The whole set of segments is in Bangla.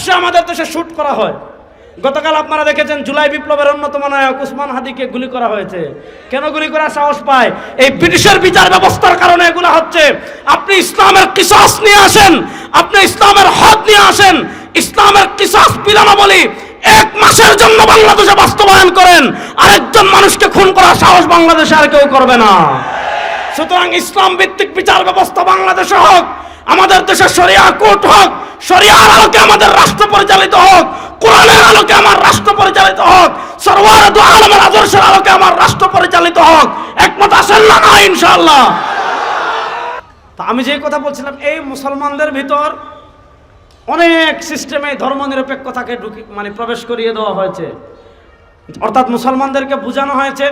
প্রকাশ্যে আমাদের দেশে শুট করা হয়। গতকাল আপনারা দেখেছেন জুলাই বিপ্লবের অন্যতম নায়ক উসমান হাদিকে গুলি করা হয়েছে। কেন গুলি করার সাহস পায়? এই ব্রিটিশের বিচার ব্যবস্থার কারণে এগুলো হচ্ছে। আপনি ইসলামের কিসাস নিয়ে আসেন, আপনি ইসলামের হদ নিয়ে আসেন, ইসলামের কিসাস পিলানো বলি এক মাসের জন্য বাংলাদেশে বাস্তবায়ন করেন। আরেকজন মানুষকে খুন করার সাহস বাংলাদেশে আর কেউ করবে না। সুতরাং ইসলাম ভিত্তিক বিচার ব্যবস্থা বাংলাদেশে হোক, আমাদের দেশে শরিয়া কোর্ট হোক শরিয়ার আলোকে আমাদের রাষ্ট্র পরিচালিত হোক, কোরআনের আলোকে আমার রাষ্ট্র পরিচালিত হোক, সরওয়ার দু আলমের আদর্শের আলোকে আমার রাষ্ট্র পরিচালিত হোক, একমত আসেন না? না, ইনশাআল্লাহ। তা আমি যে কথা বলছিলাম, এই মুসলমানদের ভিতর অনেক সিস্টেমে ধর্মনিরপেক্ষতাকে ঢুকি মানে প্রবেশ করিয়ে দেওয়া হয়েছে। অর্থাৎ মুসলমানদেরকে বোঝানো হয়েছে,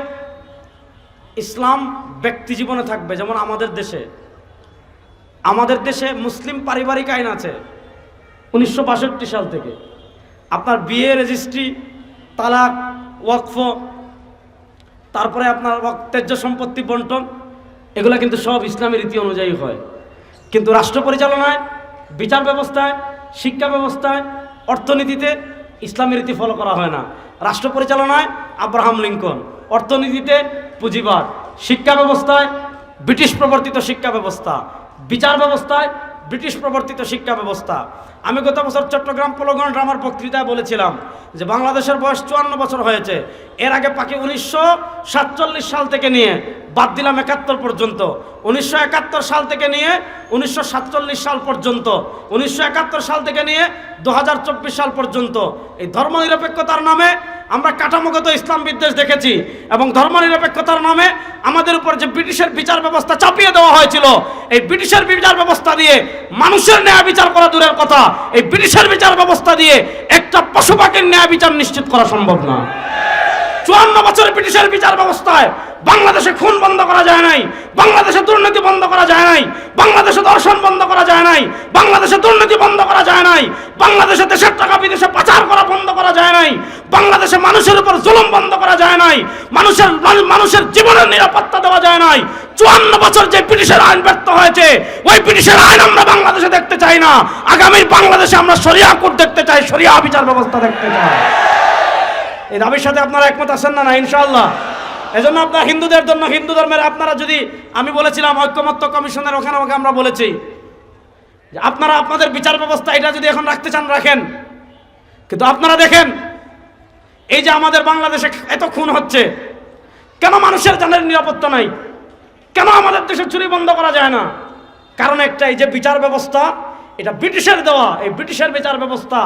ইসলাম ব্যক্তি জীবনে থাকবে, যেমন আমাদের দেশে। আমাদের দেশে মুসলিম পারিবারিক আইন আছে। উনিশশো বাষট্টি সাল থেকে। আপনার বিয়ে রেজিস্ট্রি তালাক, ওয়াকফ, তারপরে আপনার ত্যায্য সম্পত্তি বন্টন, এগুলো কিন্তু সব ইসলামী রীতি অনুযায়ী হয়। কিন্তু রাষ্ট্র পরিচালনায়, বিচার ব্যবস্থায়, শিক্ষা ব্যবস্থায়, অর্থনীতিতে ইসলামী রীতি ফলো করা হয় না। রাষ্ট্র পরিচালনায় আব্রাহাম লিঙ্কন, অর্থনীতিতে পুঁজিবাদ, শিক্ষা ব্যবস্থায় ব্রিটিশ প্রবর্তিত শিক্ষা ব্যবস্থা, বিচার ব্যবস্থায় ব্রিটিশ প্রবর্তিত শিক্ষা ব্যবস্থা। আমি গত বছর চট্টগ্রাম পলগন ড্রামার বক্তৃতায় বলেছিলাম যে বাংলাদেশের বয়স চুয়ান্ন বছর হয়েছে। এর আগে পাকি উনিশশো সাল থেকে নিয়ে, বাদ দিলাম একাত্তর পর্যন্ত। উনিশশো একাত্তর সাল থেকে নিয়ে, উনিশশো সাতচল্লিশ সাল পর্যন্ত। উনিশশো একাত্তর সাল থেকে নিয়ে, দু হাজার চব্বিশ সাল পর্যন্ত। এই ধর্মনিরপেক্ষতার নামে আমরা কাঠামোগত ইসলাম বিদ্বেষ দেখেছি এবং ধর্মনিরপেক্ষতার নামে আমাদের উপর যে ব্রিটিশের বিচার ব্যবস্থা চাপিয়ে দেওয়া হয়েছিল, এই ব্রিটিশের বিচার ব্যবস্থা দিয়ে মানুষের ন্যায় বিচার করা দূরের কথা, এই ব্রিটিশের বিচার ব্যবস্থা দিয়ে একটা পশু পাখির ন্যায় বিচার নিশ্চিত করা সম্ভব না। চুয়ান্ন বছরের ব্রিটিশের বিচার ব্যবস্থায় বাংলাদেশে খুন বন্ধ করা যায় নাই, বাংলাদেশে দুর্নীতি বন্ধ করা যায় নাই, বাংলাদেশে দর্শন বন্ধ করা যায় নাই, বাংলাদেশে দুর্নীতি বন্ধ করা যায় নাই, বাংলাদেশে দেশের টাকা বিদেশে পাচার করা বন্ধ করা যায় নাই, বাংলাদেশে মানুষের উপর জুলুম বন্ধ করা যায় নাই, মানুষের মানুষের জীবনের নিরাপত্তা দেওয়া যায় নাই। চুয়ান্ন বছর যে ব্রিটিশের আইন ব্যর্থ হয়েছে, ওই ব্রিটিশের আইন আমরা বাংলাদেশে দেখতে চাই না। আগামী বাংলাদেশে আমরা সরিয়া কোর্ট দেখতে চাই সরিয়া বিচার ব্যবস্থা দেখতে চাই। এই দাবির সাথে আপনারা একমত আছেন না না, ইনশাআল্লাহ? এজন্য আপনার হিন্দুদের জন্য, হিন্দু ধর্মের আপনারা যদি, আমি বলেছিলাম, ঐক্যমত্য কমিশনের ওখানে ওখানে আমরা বলেছি। যে আপনারা আপনাদের বিচার ব্যবস্থা এটা যদি এখন রাখতে চান, রাখেন। কিন্তু আপনারা দেখেন, এই যে আমাদের বাংলাদেশে এত খুন হচ্ছে, কেন মানুষের জানের নিরাপত্তা নাই? কেন আমাদের দেশে চুরি বন্ধ করা যায় না? কারণ একটাই যে বিচার ব্যবস্থা এটা ব্রিটিশের দেওয়া। এই ব্রিটিশের বিচার ব্যবস্থা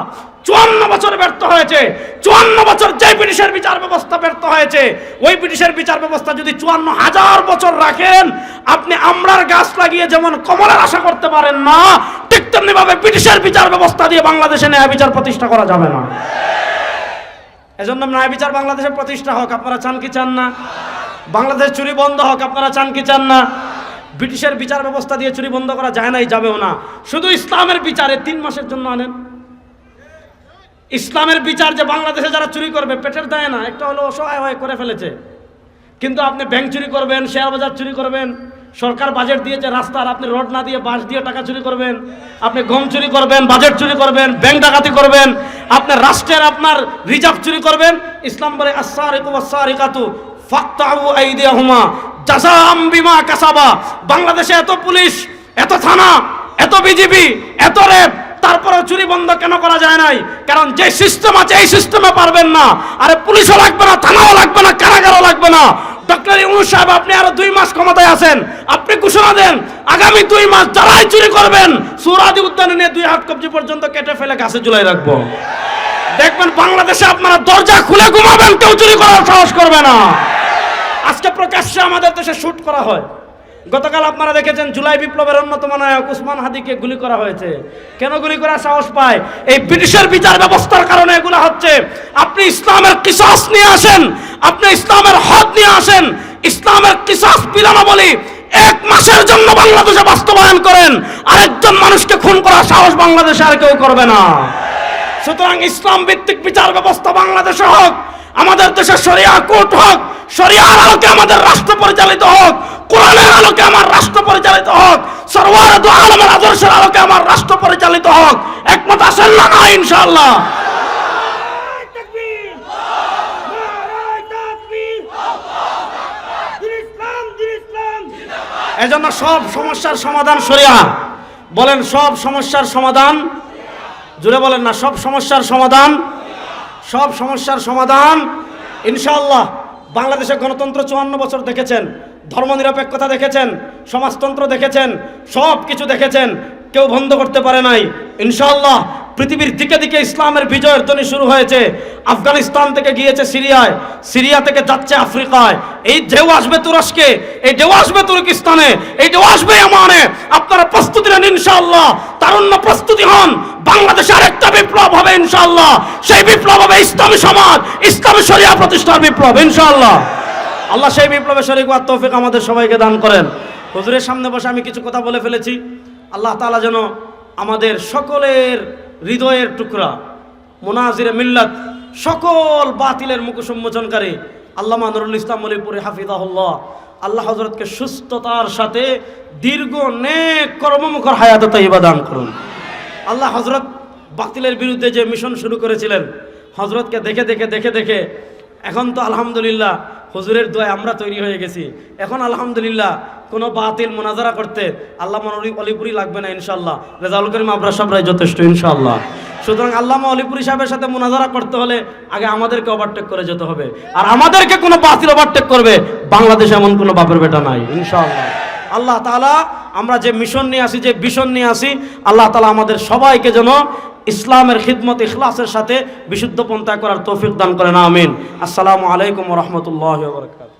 চুয়ান্ন বছর ব্যর্থ হয়েছে। চুয়ান্ন বছর যে ব্রিটিশের বিচার ব্যবস্থা ব্যর্থ হয়েছে, ওই ব্রিটিশের বিচার ব্যবস্থা যদি চুয়ান্ন হাজার বছর রাখেন, আপনি আমরার গাছ লাগিয়ে যেমন কমলের আশা করতে পারেন না, ঠিক তেমনি ভাবে ব্রিটিশের বিচার ব্যবস্থা দিয়ে বাংলাদেশে ন্যায় বিচার প্রতিষ্ঠা করা যাবে না। এজন্য ন্যায় বিচার বাংলাদেশে প্রতিষ্ঠা হোক, আপনারা চান কি চান না? বাংলাদেশ চুরি বন্ধ হোক, আপনারা চান কি চান না? ব্রিটিশের বিচার ব্যবস্থা দিয়ে চুরি বন্ধ করা যায় নাই, যাবেও না। শুধু ইসলামের বিচারে তিন মাসের জন্য আনেন। ইসলামের বিচার যে বাংলাদেশে যারা চুরি করবে, পেটের দেয় না, একটা হলো অসহায় হয়ে করে ফেলেছে। কিন্তু আপনি ব্যাংক চুরি করবেন, শেয়ার বাজার চুরি করবেন, সরকার বাজেট দিয়েছে রাস্তার আপনি রোড না দিয়ে বাস দিয়ে টাকা চুরি করবেন, আপনি গম চুরি করবেন, বাজেট চুরি করবেন, ব্যাংক ডাকাতি করবেন আপনার রাষ্ট্রের আপনার রিজার্ভ চুরি করবেন, ইসলাম বলে আসারিকু আসারিকাতু ফাক্তাউ আইদিয়াহুমা। জাযাম বিমা কাসাবা। বাংলাদেশে এত পুলিশ, এত থানা, এত বিজিবি, এত র্যাব তারপরে চুরি বন্ধ কেন করা যায় নাই? কারণ যে সিস্টেম আছে, এই সিস্টেমে পারবেন না। আরে পুলিশও লাগবে না, থানাও লাগবে না, কারাগারও লাগবে না। ডক্টর ইউনুস সাহেব, আপনি আরও দুই মাস ক্ষমতায় আছেন। আপনি ঘোষণা দেন, আগামী দুই মাস যারাই চুরি করবেন, সুরাদি উদ্যানে নিয়ে দুই হাত কবজি পর্যন্ত কেটে ফেলে গাছে ঝুলাই রাখব। দেখবেন বাংলাদেশে আপনারা দরজা খুলে ঘুমাবেন, কেউ চুরি করার সাহস করবে না। আজকে প্রকাশ্যে আমাদের দেশে শুট করা হয়। গতকাল আপনারা দেখেছেন, জুলাই বিপ্লবের অন্যতম নায়ক উসমান হাদিকে গুলি করা হয়েছে। কেন গুলি করার সাহস পায়? এই ব্রিটিশের বিচার ব্যবস্থার কারণে এগুলো হচ্ছে। আপনি ইসলামের কিসাস নিয়ে আসেন, আপনি ইসলামের হদ নিয়ে আসেন, ইসলামের কিসাস পিলানো বলি এক মাসের জন্য বাংলাদেশে বাস্তবায়ন করেন। আরেকজন মানুষকে খুন করার সাহস বাংলাদেশে আর কেউ করবে না। সুতরাং ইসলাম ভিত্তিক বিচার ব্যবস্থা বাংলাদেশে হোক আমাদের দেশে সরিয়া কোর্ট হোক সরিয়ার আলোকে আমাদের রাষ্ট্র পরিচালিত হোক, কোরআনের আলোকে আমার রাষ্ট্র পরিচালিত হোক, সরওয়ার আলমের আদর্শের আলোকে আমার রাষ্ট্র পরিচালিত হোক, একমত আসেন না না ইসলাম এজন্য সব সমস্যার সমাধান সরিয়া বলেন সব সমস্যার সমাধান? জুড়ে বলেন না, সব সমস্যার সমাধান? সব সমস্যার সমাধান ইনশাআল্লাহ। বাংলাদেশের গণতন্ত্র চুয়ান্ন বছর দেখেছেন, ধর্মনিরপেক্ষতা দেখেছেন, সমাজতন্ত্র দেখেছেন সব কিছু দেখেছেন, কেউ বন্ধ করতে পারে নাই। ইনশাআল্লাহ পৃথিবীর দিকে দিকে ইসলামের বিজয়ের ধ্বনি শুরু হয়েছে। আফগানিস্তান থেকে গিয়েছে সিরিয়ায়। সিরিয়া থেকে যাচ্ছে আফ্রিকায়। এই ঢেউ আসবে তুরস্কে, এই ঢেউ আসবে তুর্কিস্তানে, এই ঢেউ আসবে আমানে আপনারা প্রস্তুতি নেন ইনশাআল্লাহ। তারুণ্য প্রস্তুতি হন। বাংলাদেশে আরেকটা বিপ্লব হবে ইনশাআল্লাহ। সেই বিপ্লব হবে ইসলামী সমাজ, ইসলামী শরিয়া প্রতিষ্ঠার বিপ্লব ইনশাআল্লাহ। আল্লাহ সেই বিপ্লবে শরীক হওয়ার তৌফিক আমাদের সবাইকে দান করেন। হুজুরের সামনে বসে আমি কিছু কথা বলে ফেলেছি। আল্লাহ তাআলা যেন আমাদের সকলের হৃদয়ের টুকরা, মোনাজিরে মিল্লাত, সকল বাতিলের মুখ সম্মোচনকারী আল্লামা নুরুল ইসলাম মলিপুরি হাফিজাহুল্লাহ। আল্লাহ হজরতকে সুস্থতার সাথে দীর্ঘ নেক কর্মমুখর হায়াত তাইবা দান করুন। আল্লাহ হজরত বাতিলের বিরুদ্ধে যে মিশন শুরু করেছিলেন হজরতকে দেখে দেখে দেখে দেখে, এখন তো আলহামদুলিল্লাহ হুজুরের দোয়ায় আমরা তৈরি হয়ে গেছি। এখন আলহামদুলিল্লাহ কোনো বাতিল মোনাজারা করতে আল্লাহ অলিপুরি লাগবে না ইনশাল্লাহ রেজাউল করিম আবরা সাবরাই যথেষ্ট ইনশাল্লাহ সুতরাং আল্লামা অলিপুরি সাহেবের সাথে মোনাজারা করতে হলে আগে আমাদেরকে ওভারটেক করে যেতে হবে। আর আমাদেরকে কোনো বাতিল ওভারটেক করবে, বাংলাদেশে এমন কোনো বাপের বেটা নাই, ইনশাআল্লাহ। আল্লাহ তাআলা আমরা যে মিশন নিয়ে আসি, যে ভিশন নিয়ে আসি, আল্লাহ তালা আমাদের সবাইকে যেন ইসলামের খিদমত, ইখলাসের সাথে বিশুদ্ধ পন্থা করার তৌফিক দান করেন, আমিন। আসসালামু আলাইকুম রহমতুল্লাহ বরকাত